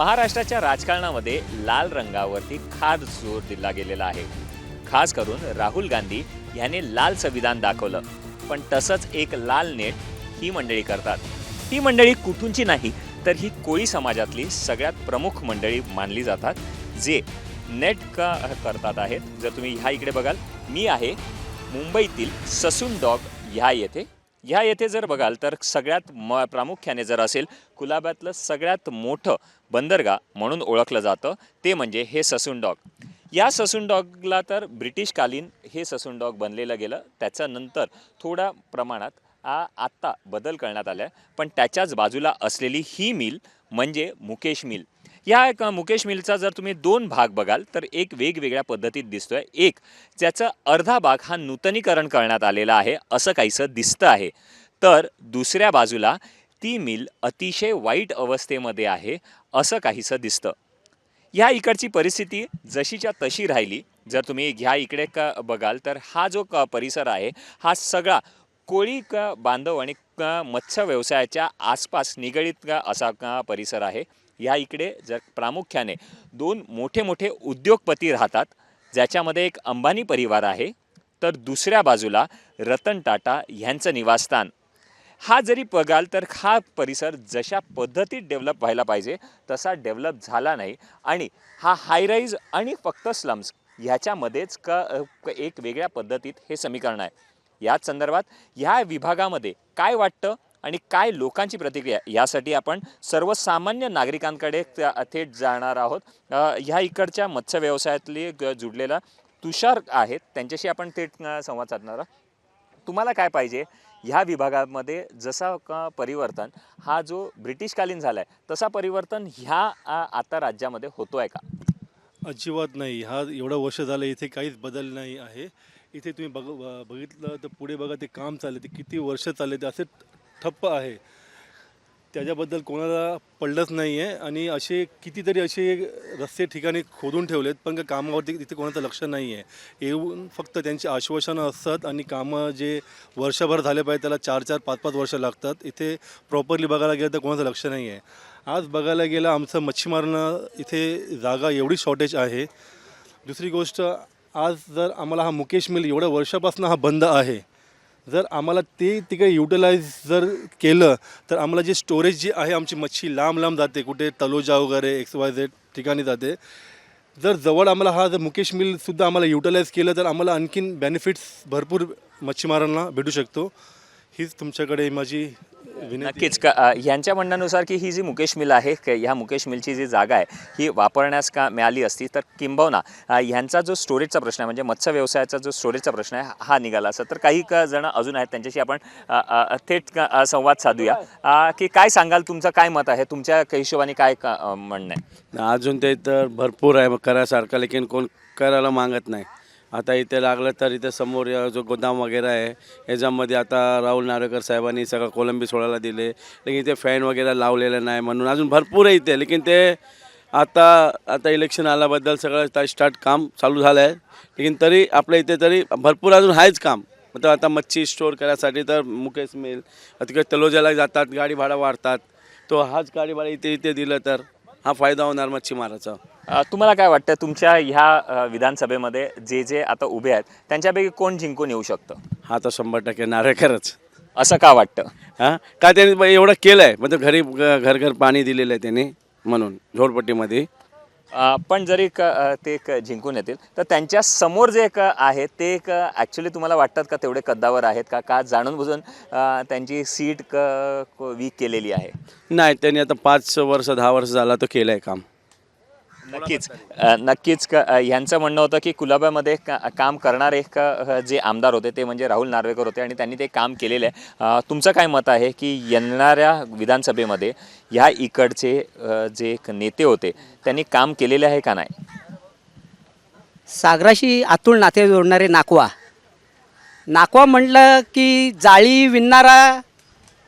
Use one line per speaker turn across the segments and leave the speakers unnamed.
महाराष्ट्राच्या राजकारणामध्ये लाल रंगावरती खास जोर दिला गेलेला आहे. खास करून राहुल गांधी याने लाल संविधान दाखवलं. पण तसंच एक लाल नेट ही मंडळी करतात. ही मंडळी कुठूनची नाही तर ही कोळी समाजातली सगळ्यात प्रमुख मंडळी मानली जातात जे नेट का करतात आहेत. जर तुम्ही ह्या इकडे बघाल मी आहे मुंबईतील ससून डॉग ह्या येथे. ह्या येथे जर बघाल तर सगळ्यात म प्रामुख्याने जर असेल कुलाब्यातलं सगळ्यात मोठं बंदरगाह म्हणून ओळखलं जातं ते म्हणजे हे ससून डॉग या ससून डॉगला तर ब्रिटिशकालीन हे ससून डॉग बनलेलं गेलं. त्याच्यानंतर थोड्या प्रमाणात आ आत्ता बदल करण्यात आला आहे पण त्याच्याच बाजूला असलेली ही मिल म्हणजे मुकेश मिल. या एक मुकेश मिलचा जर तुम्ही दोन भाग बघाल तर एक वेगवेगळ्या पद्धतीत दिसतोय. एक ज्याचा अर्धा भाग हा नूतनीकरण करण्यात आलेला आहे असं काहीसं दिसतं आहे. तर दुसऱ्या बाजूला ती मिल अतिशय वाईट अवस्थेमध्ये आहे असं काहीसं दिसतं. ह्या इकडची परिस्थिती जशीच्या तशी राहिली. जर तुम्ही ह्या इकडे का बघाल तर हा जो क परिसर आहे हा सगळा कोळी क बांधव आणि मत्स्य व्यवसायाच्या आसपास निगडीत का असा का परिसर आहे. ह्या इकडे जर प्रामुख्याने दोन मोठे मोठे उद्योगपती राहतात ज्याच्यामध्ये एक अंबानी परिवार आहे तर दुसऱ्या बाजूला रतन टाटा ह्यांचं निवासस्थान. हा जरी बघाल तर हा परिसर जशा पद्धतीत डेव्हलप व्हायला पाहिजे तसा डेव्हलप झाला नाही. आणि हा हायराईज आणि फक्त स्लम्स ह्याच्यामध्येच क क- एक वेगळ्या पद्धतीत हे समीकरण आहे. याच संदर्भात ह्या विभागामध्ये काय वाटतं? आणि काय लोकांची प्रतिक्रिया यासाठी आपण सर्वसामान्य नागरिकांकडे त्या- थेट जाणार आहोत. ह्या इकडच्या मत्स्य व्यवसायातली जुडलेला तुषार आहेत. त्यांच्याशी आपण थेट संवाद साधणार आहोत. तुम्हाला काय पाहिजे? ह्या विभागामध्ये जसा का परिवर्तन हा जो ब्रिटिशकालीन झाला आहे तसा परिवर्तन ह्या आता राज्यामध्ये होतो आहे का?
अजिबात नाही. हा एवढं वर्ष झालं इथे काहीच बदल नाही आहे. इथे तुम्ही बघ बघितलं तर पुढे बघा ते काम चालले ते किती वर्ष चालले ते असे ठप्प आहे. त्याच्याबद्दल कोणाला पडलंच नाही आहे आणि असे कितीतरी असे रस्ते ठिकाणी खोदून ठेवलेत पण का कामावरती तिथे कोणाचं लक्ष नाही आहे येऊन फक्त त्यांची आश्वासनं असतात आणि कामं जे वर्षभर झाले पाहिजे त्याला चार चार पाच पाच वर्ष लागतात. इथे प्रॉपरली बघायला गेलं तर कोणाचं लक्ष नाही आहे आज बघायला गेलं आमचं मच्छीमारांना इथे जागा एवढी शॉर्टेज आहे. दुसरी गोष्ट आज जर आम्हाला हा मुकेश मिल एवढ्या वर्षापासून हा बंद आहे जर आम्हाला ते तिकडे युटिलाइज जर केलं तर आम्हाला जे स्टोरेज जी आहे आमची मच्छी लांब लांब जाते कुठे तलोजा वगैरे एक्स वाय झेड ठिकाणी जाते. जर जवळ आम्हाला हा जर मुकेश मिलसुद्धा आम्हाला युटिलाइज केलं तर आम्हाला आणखीन बेनिफिट्स भरपूर मच्छीमारांना भेटू शकतो. हीच तुमच्याकडे माझी
नक्कीच. का यांच्या म्हणण्यानुसार की ही जी मुकेश मिल आहे क- ह्या मुकेश मिलची जी जागा आहे ही वापरण्यास का मिळाली असती? तर किंबहुना ह्यांचा जो स्टोरेजचा प्रश्न आहे म्हणजे मत्स्य व्यवसायाचा जो स्टोरेजचा प्रश्न आहे हा निघाला. असता तर काही क जण अजून आहेत त्यांच्याशी आपण थेट संवाद साधूया. की काय सांगाल तुमचं? काय मत आहे? तुमच्या हिशोबाने काय म्हणणं आहे?
अजून ते तर भरपूर आहे करायसारखं लेकिन कोण करायला मागत नाही. आता इथे लागलं तर इथे समोर जो गोदाम वगैरे आहे याच्यामध्ये आता राहुल नार्वेकर साहेबांनी सगळं कोलंबी सोडायला दिले. लेकिन इथे फॅन वगैरे लावलेलं नाही म्हणून अजून भरपूर आहे इथे. लेकिन ते आता आता इलेक्शन आल्याबद्दल सगळं स्टार्ट काम चालू झालं आहे लेकिन तरी आपल्या इथे तरी भरपूर अजून आहेच काम. मतलब आता मच्छी स्टोअर करायसाठी तर मुकेश मिल तिकडे तलोजाला जातात गाडी भाडा वाढतात. तो हाच गाडी भाडं इथे इथे दिलं तर. हा फायदा होणार मच्छीमाराचा
अ, तुम्हाला काय वाटतं तुमच्या ह्या अ, विधानसभेमध्ये जे जे आता उभे आहेत त्यांच्यापैकी कोण जिंकून येऊ शकतं?
हा तर शंभर टक्के नारेकरच
असं का वाटतं?
हां? का त्यांनी ब- एवढं केलं आहे म्हणजे घरी घर घर पाणी दिलेलं आहे त्यांनी म्हणून झोडपट्टीमध्ये.
पण जरी क ते क जिंकून येतील तर त्यांच्यासमोर जे एक आहे ते एक ॲक्च्युली तुम्हाला वाटतात का तेवढे कद्दावर आहेत का? का जाणून बुजून त्यांची सीट क क- वीक केलेली आहे?
नाही त्यांनी आता पाच वर्ष दहा वर्ष झाला तो केलं आहे काम.
नक्कीच. नक्कीच ह्यांचं म्हणणं होतं की कुलाब्यामध्ये का काम करणारे क अ, जे आमदार होते ते म्हणजे राहुल नार्वेकर होते आणि त्यांनी ते काम केलेलं आहे. तुमचं काय मत आहे की येणाऱ्या विधानसभेमध्ये ह्या इकडचे जे नेते होते त्यांनी काम केलेले आहे का नाही?
सागराशी आतुळ नाते जोडणारे नाकवा. नाकवा म्हटलं की जाळी विणणारा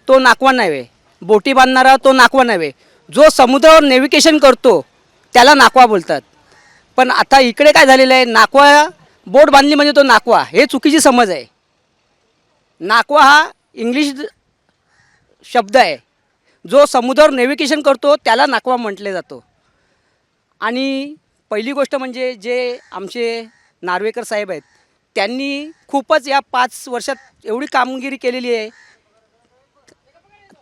तो नाकवा नव्हे बोटी बांधणारा तो नाकवा नव्हे. जो समुद्रावर नेव्हिगेशन करतो त्याला नाकवा बोलतात. पण आता इकडे काय झालेलं आहे? नाकवा बोट बांधली म्हणजे तो नाकवा. हे चुकीची समज आहे. नाकवा हा इंग्लिश शब्द आहे. जो समुद्रावर नेव्हिगेशन करतो त्याला नाकवा म्हटले जातो. आणि पहिली गोष्ट म्हणजे जे आमचे नार्वेकर साहेब आहेत त्यांनी खूपच या पाच वर्षात एवढी कामगिरी केलेली आहे.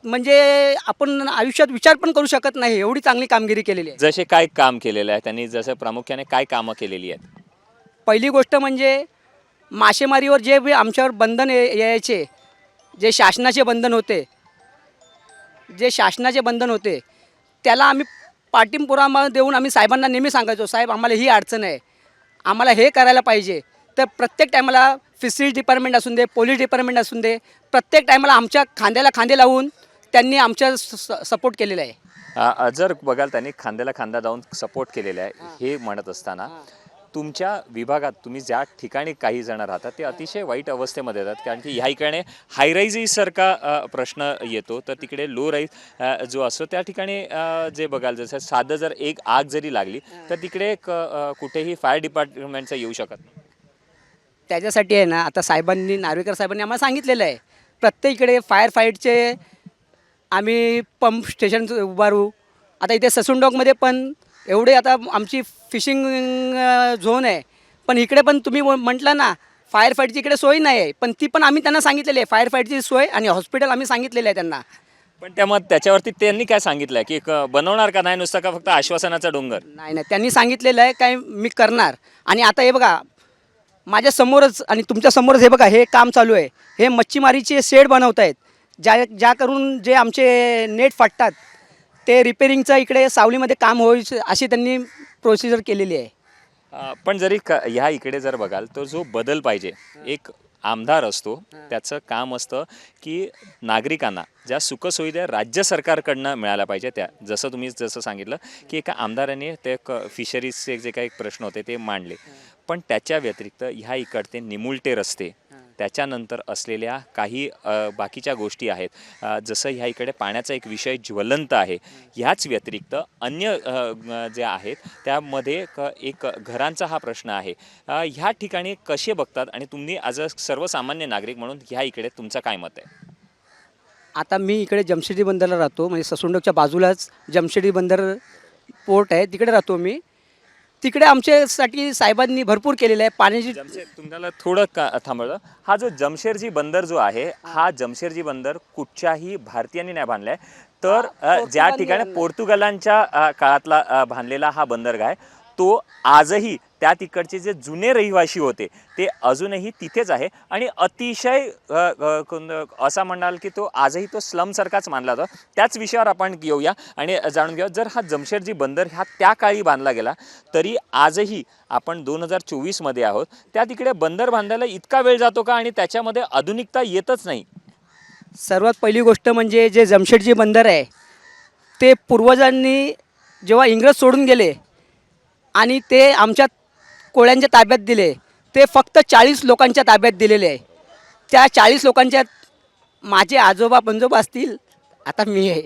म्हणजे आपण आयुष्यात विचार पण करू शकत नाही एवढी चांगली कामगिरी केलेली आहे.
जसे काय काम केलेलं आहे त्यांनी जसं प्रामुख्याने काय कामं केलेली आहेत?
पहिली गोष्ट म्हणजे मासेमारीवर जे बी आमच्यावर बंधन ये- यायचे जे शासनाचे बंधन होते जे शासनाचे बंधन होते त्याला आम्ही पाठिंबुरामा देऊन आम्ही साहेबांना नेहमी सांगायचो साहेब आम्हाला ही अडचण आहे. आम्हाला हे करायला पाहिजे. तर प्रत्येक टायमाला फिशरीज डिपार्टमेंट असून दे पोलीस डिपार्टमेंट असून दे प्रत्येक टायमाला आमच्या खांद्याला खांदे लावून त्यांनी आमच्या सपोर्ट केलेला आहे.
जर बघाल त्यांनी खांद्याला खांदा लावून सपोर्ट केलेला आहे हे. म्हणत असताना तुमच्या विभागात तुम्ही ज्या ठिकाणी काही जण राहतात ते अतिशय वाईट अवस्थेमध्ये येतात. कारण की ह्या इकडे हायराईजसारखा प्रश्न येतो. तर तिकडे लो राईज जो असतो त्या ठिकाणी जे बघाल जसं साधं जर एक आग जरी लागली तर तिकडे कुठेही फायर डिपार्टमेंटचं येऊ शकत नाही.
त्याच्यासाठी आहे ना आता साहेबांनी नार्वेकर साहेबांनी आम्हाला सांगितलेलं आहे प्रत्येक इकडे फायर फाईटचे आम्ही पंप स्टेशन उभारू. आता इथे ससूनडॉगमध्ये पण एवढे आता आमची फिशिंग झोन आहे. पण इकडे पण तुम्ही म्हटलं ना फायर फाईटची इकडे सोय नाही आहे पण ती पण आम्ही त्यांना सांगितलेली आहे. फायर फाईटची सोय आणि हॉस्पिटल आम्ही सांगितलेलं आहे त्यांना.
पण त्यामध्ये त्याच्यावरती त्यांनी काय सांगितलं की क- बनवणार का नाही? नुसतं का फक्त आश्वासनाचा डोंगर?
नाही नाही. त्यांनी सांगितलेलं आहे काय मी करणार. आणि आता हे बघा माझ्या समोरच आणि तुमच्या समोरच हे बघा हे काम चालू आहे. हे मच्छीमारीचे शेड बनवत आहेत ज्या ज्या करून जे आमचे नेट फाटतात ते रिपेरिंगचं इकडे सावलीमध्ये काम होईल अशी त्यांनी प्रोसिजर केलेली आहे.
पण जरी क ह्या इकडे जर बघाल तर जो बदल पाहिजे एक आमदार असतो त्याचं काम असतं की नागरिकांना ज्या सुखसुविधा राज्य सरकारकडनं मिळाल्या पाहिजे त्या जसं तुम्ही जसं सांगितलं की एका आमदाराने ते क फिशरीजचे जे काही प्रश्न होते ते मांडले. पण त्याच्या व्यतिरिक्त ह्या इकडचे निमुलटे रस्ते त्याच्यानंतर असलेल्या काही बाकीच्या गोष्टी आहेत. जसं ह्या इकडे पाण्याचा एक विषय ज्वलंत आहे. ह्याच व्यतिरिक्त अन्य ज्या जे आहेत त्यामध्ये क एक घरांचा हा प्रश्न आहे. ह्या ठिकाणी कसे बघतात आणि तुम्ही ॲज अ सर्वसामान्य नागरिक म्हणून ह्या इकडे तुमचं काय मत आहे?
आता मी इकडे जमशेदी बंदरला राहतो. म्हणजे ससुंडकच्या बाजूलाच जमशेदी बंदर पोर्ट आहे. तिकडे राहतो मी. तिकडे आमच्यासाठी साहेबांनी भरपूर केलेलं आहे. पाण्याची
जमशेद तुम्हाला थोडं का थांबवलं. हा जो जमशेरजी बंदर जो आहे हा जमशेरजी बंदर कुठच्याही भारतीयांनी नाही बांधलाय. तर अ, ज्या ठिकाणी. पोर्तुगालांच्या अ, काळातला अ, बांधलेला हा बंदरगाह आहे तो आजही त्या तिकडचे जे जुने रहिवाशी होते ते अजूनही तिथेच आहे. आणि अतिशय असा म्हणाल की तो आजही तो स्लमसारखाच मानला जातो. त्याच विषयावर आपण घेऊया आणि जाणून घेऊया जर हा जमशेदजी बंदर ह्या त्या काळी बांधला गेला तरी आजही आपण दोन हजार चोवीसमध्ये आहोत. त्या तिकडे बंदर बांधायला इतका वेळ जातो का आणि त्याच्यामध्ये आधुनिकता येतच नाही?
सर्वात पहिली गोष्ट म्हणजे जे जमशेदजी बंदर आहे ते पूर्वजांनी जेव्हा इंग्रज सोडून गेले आणि ते आमच्या कोळ्यांच्या ताब्यात दिले. ते फक्त चाळीस लोकांच्या ताब्यात दिलेले आहे. त्या चाळीस लोकांच्या माझे आजोबा पंजोबा असतील आता मी आहे.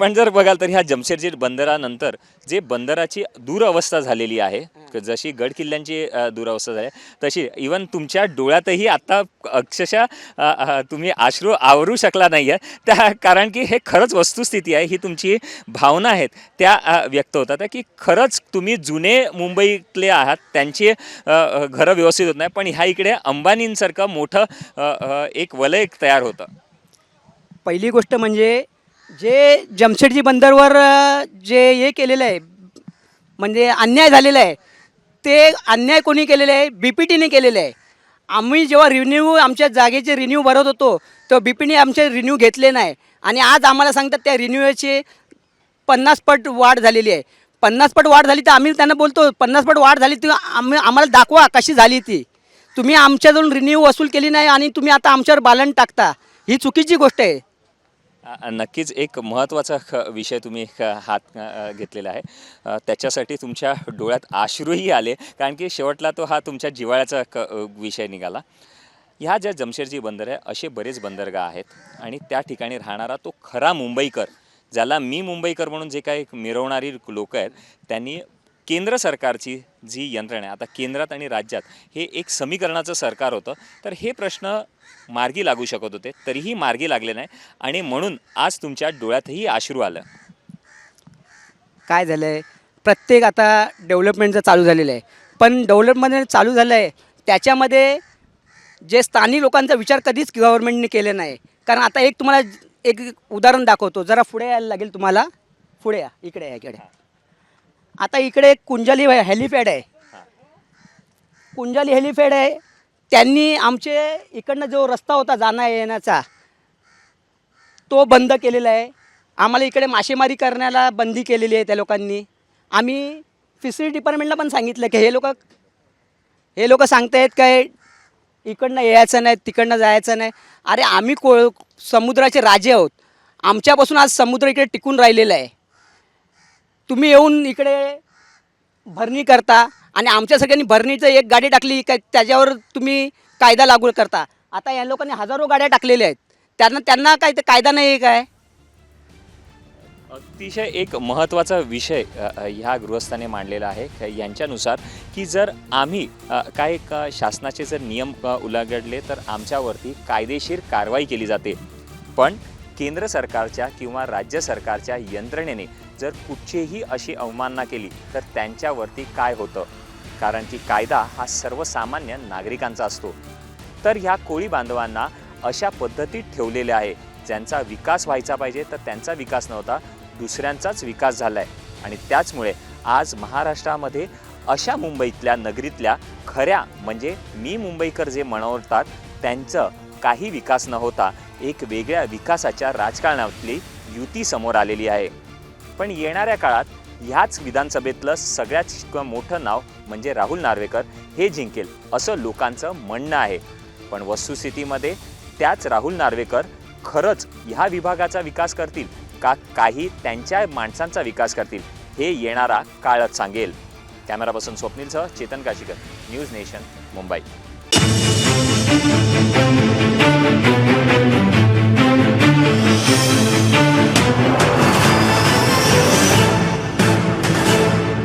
पण जर बघाल तर ह्या जमशेदजी बंदरानंतर जे बंदराची दुरावस्था झालेली आहे जशी गड किल्ल्यांची दुरावस्था झाली आहे, तशी इवन तुमच्या डोळ्यातही आत्ता अक्षरशः तुम्ही आश्रू आवरू शकला नाही आहे त्या कारण की हे खरंच वस्तुस्थिती आहे ही तुमची भावना आहेत त्या व्यक्त होतात. की खरंच तुम्ही जुने मुंबईतले आहात त्यांची घरं व्यवस्थित होत नाही पण ह्या इकडे अंबानींसारखं मोठं एक वलय तयार होतं.
पहिली गोष्ट म्हणजे जे जमशेदजी बंदरवर जे हे केलेलं आहे म्हणजे अन्याय झालेला आहे ते अन्याय कोणी केलेलं आहे? बी पी टीने केलेलं आहे. आम्ही जेव्हा रिन्यू आमच्या जागेचे रिन्यू भरत होतो तेव्हा बी पीने आमचे रिन्यू घेतले नाही. आणि आज आम्हाला सांगतात त्या रिन्यूचे पन्नास पट वाढ झालेली आहे. पन्नास पट वाढ झाली तर आम्ही त्यांना बोलतो पन्नास पट वाढ झाली ती आम्ही आम्हाला दाखवा कशी झाली ती. तुम्ही आमच्याजवळून रिन्यू वसूल केली नाही आणि तुम्ही आता आमच्यावर बालन टाकता. ही चुकीची गोष्ट आहे.
नक्कीच एक महत्त्वाचा ख विषय तुम्ही हात घेतलेला आहे. त्याच्यासाठी तुमच्या डोळ्यात आश्रूही आले कारण की शेवटला तो हा तुमच्या जिव्हाळ्याचा क विषय निघाला. ह्या ज्या जमशेदजी बंदर आहे असे बरेच बंदरगाह आहेत आणि त्या ठिकाणी राहणारा तो खरा मुंबईकर ज्याला मी मुंबईकर म्हणून जे काही मिरवणारी लोक आहेत त्यांनी केंद्र सरकारची जी यंत्रणा आहे आता केंद्रात आणि राज्यात हे एक समीकरणाचं सरकार होतं. तर हे प्रश्न मार्गी लागू शकत होते तरीही मार्गी लागले नाही. आणि म्हणून आज तुमच्या डोळ्यातही आश्रू आलं.
काय झालं आहे प्रत्येक आता डेव्हलपमेंटचं चालू झालेलं आहे पण डेव्हलपमेंट चालू झालं आहे त्याच्यामध्ये जे स्थानिक लोकांचा विचार कधीच गव्हर्नमेंटने केले नाही. कारण आता एक तुम्हाला एक उदाहरण दाखवतो. जरा पुढे यायला लागेल तुम्हाला. पुढे या इकडे या इकडे आता इकडे एक कुंजाली हेलिपॅड आहे. कुंजाली हेलिपॅड आहे. त्यांनी आमचे इकडनं जो रस्ता होता जाण्या येण्याचा तो बंद केलेला आहे. आम्हाला इकडे मासेमारी करण्याला बंदी केलेली आहे त्या लोकांनी. आम्ही फिशरी डिपार्टमेंटला पण सांगितलं की हे लोक हे लोक सांगतायत काय इकडनं यायचं नाही तिकडनं जायचं नाही. अरे आम्ही को समुद्राचे राजे आहोत. आमच्यापासून आज समुद्र इकडे टिकून राहिलेला आहे. तुम्ही येऊन इकडे भरणी करता आणि आमच्या सगळ्यांनी भरणीचं एक गाडी टाकली काय त्याच्यावर तुम्ही कायदा लागू करता. आता या लोकांनी हजारो गाड्या टाकलेल्या आहेत. त्यांना त्यांना काय ते कायदा नाही आहे काय?
अतिशय एक महत्त्वाचा विषय ह्या गृहस्थाने मांडलेला आहे. यांच्यानुसार की जर आम्ही काय का शासनाचे जर नियम उलगडले तर आमच्यावरती कायदेशीर कारवाई केली जाते. पण केंद्र सरकारच्या किंवा राज्य सरकारच्या यंत्रणेने जर कुठचीही अशी अवमानना केली तर त्यांच्यावरती काय होतं? कारण की कायदा हा सर्वसामान्य नागरिकांचा असतो. तर ह्या कोळी बांधवांना अशा पद्धतीत ठेवलेले आहे ज्यांचा विकास व्हायचा पाहिजे तर त्यांचा विकास नव्हता दुसऱ्यांचाच विकास झाला आहे आणि त्याचमुळे आज महाराष्ट्रामध्ये अशा मुंबईतल्या नगरीतल्या खऱ्या म्हणजे मी मुंबईकर जे म्हणवतात त्यांचं काही विकास न होता एक वेगळ्या विकासाच्या राजकारणातली युती समोर आलेली आहे. पण येणाऱ्या काळात ह्याच विधानसभेतलं सगळ्यात मोठं नाव म्हणजे राहुल नार्वेकर हे जिंकेल असं लोकांचं म्हणणं आहे. पण वस्तुस्थितीमध्ये त्याच राहुल नार्वेकर खरंच ह्या विभागाचा विकास करतील का काही त्यांच्या माणसांचा विकास करतील हे येणारा काळच सांगेल. कॅमेरापासून स्वप्नीलसह चेतन काशीकर न्यूज नेशन मुंबई.